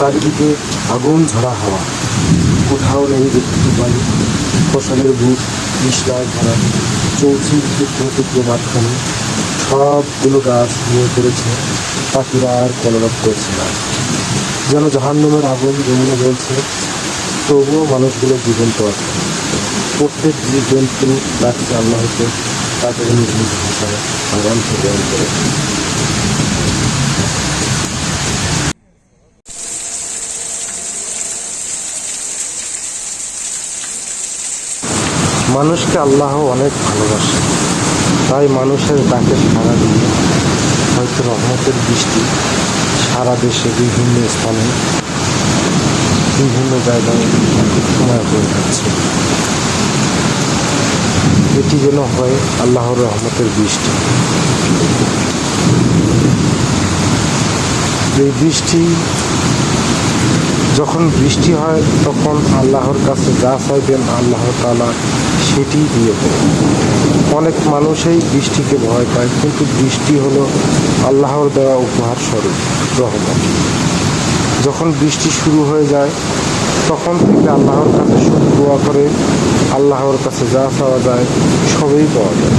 চারিদিকে আগুন, ঝরা হাওয়া। কোথাও নেই একটু বাড়ি ফসলের বুক চলছে টুকরো টুকরো মাঝখানে সবগুলো গাছ নিয়ে পড়েছে, পাখিরা আর কলরব করছে না। যেন জাহান্নামের আগুন জমিয়ে বলছে তবুও মানুষগুলো জীবন্ত আছে। প্রত্যেক জীব জন্তু ডাকছে আল্লাহকে, তাদের নিজ নিজ ভাষায় আগাম থেকে করে। মানুষকে আল্লাহ অনেক ভালোবাসে। তাই মানুষের ডাকে সারা দিয়ে হয়তো রহমতের বৃষ্টি সারা দেশে বিভিন্ন স্থানে, বিভিন্ন জায়গায় সময় হয়ে যাচ্ছে। এটি যেন হয় আল্লাহর রহমতের বৃষ্টি। এই বৃষ্টি যখন বৃষ্টি হয়, তখন আল্লাহর কাছে যা চাইবেন আল্লাহ তালা সেটি দিয়ে দেন। অনেক মানুষই বৃষ্টিকে ভয় পায়, কিন্তু বৃষ্টি হলো আল্লাহর দেওয়া উপহার স্বরূপ, রহমত। যখন বৃষ্টি শুরু হয়ে যায়, তখন থেকে আল্লাহর কাছে শুধু দোয়া করে, আল্লাহর কাছে যা চাওয়া যায়, সবই পাওয়া যায়।